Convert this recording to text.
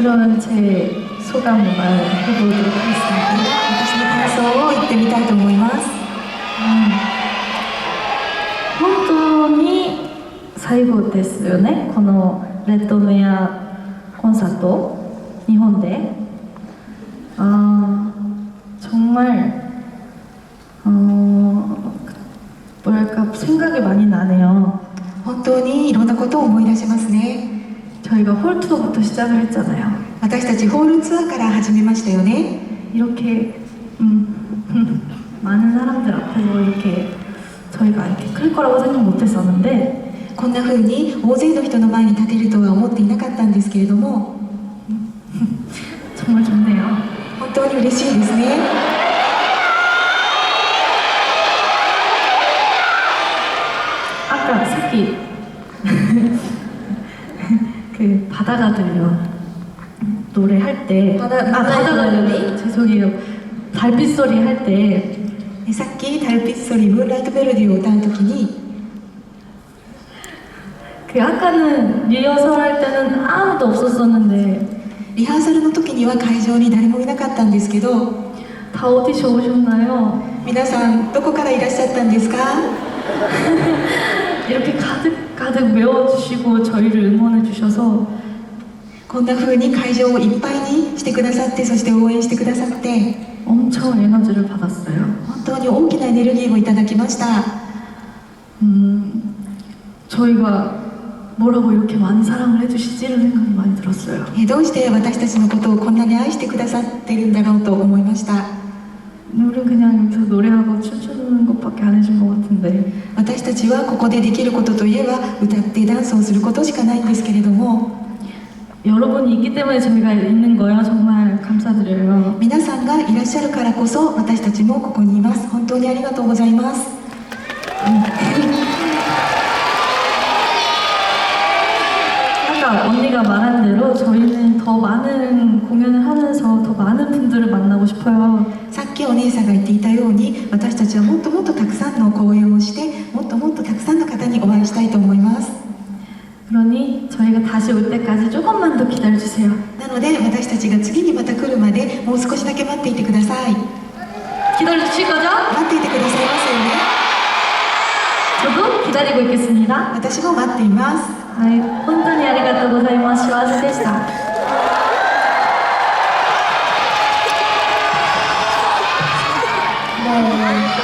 그러면 제 소감을 말해보도록 하겠습니다. 私の感想を言ってみたいと思います。本当に最後ですよね、このレッドメアコンサート、日本で。 아, 정말, 어, 뭐랄까, 생각이 많이 나네요. 本当にいろんなことを思い出しますね。 저희가 홀투어부터 시작을 했잖아요. 私たちホールツアーから始めましたよね。 이렇게, 음, 많은 사람들 앞에서 이렇게 저희가 이렇게 클 거라고 생각 못 했었는데, こんな風に大勢の人の前に立てるとは思っていなかったんですけれども、 정말 좋네요. 本当に嬉しいですね。 아까 새끼 그 바다가 들려. 노래할 때. 바다, 아 바다가 들려. 죄송해요. 달빛 소리 할때. さっき달빛소리문라이트멜로디오다운토키그 아까는 리허설 할 때는 아무도 없었었는데. 리허설の時には会場に誰もいなかったんですけど다 어디서 오셨나요? 皆さんどこからいらっしゃったんですか 이렇게 가득 가득 메워주시고 저희를 응원해 주셔서 こんな風に会場をいっぱいにしてくださってそして応援してくださって 엄청 에너지를 받았어요. 本当に大きなエネルギーをいただきました 음, 저희가 뭐라고 이렇게 많은 사랑을 해주시지 이런 생각이 많이 들었어요. えーどうして私たちのことをこんなに愛してくださってるんだろうと思いました 우리 그냥 여기서 노래하고 춤추는 것밖에 안 해준 것 같은데 私たちはここでできることといえば歌ってダンスをすることしかないんですけれども 여러분이 있기 때문에 저희가 있는 거예요. 정말 감사드려요. 皆さんがいらっしゃるからこそ私たちもここにいます本当にありがとうございます 아까 언니가 말한 대로 저희는 더 많은 공연을 하면서 더 많은 분들을 만나고 싶어요. さっきお姉さんが言っていたように私たちはもっともっとたくさんの公演をしてもっともっとたくさんの方にお会いしたいと思います 그러니 저희가 다시 올 때까지 조금만 더 기다려주세요. なので私たちが次にまた来るまでもう少しだけ待っていてください 기다려주실 거죠? 待っていてくださいますよね 저도 기다리고 있겠습니다. 私も待っています 네, 本当にありがとうございます。幸せでした。 Amen.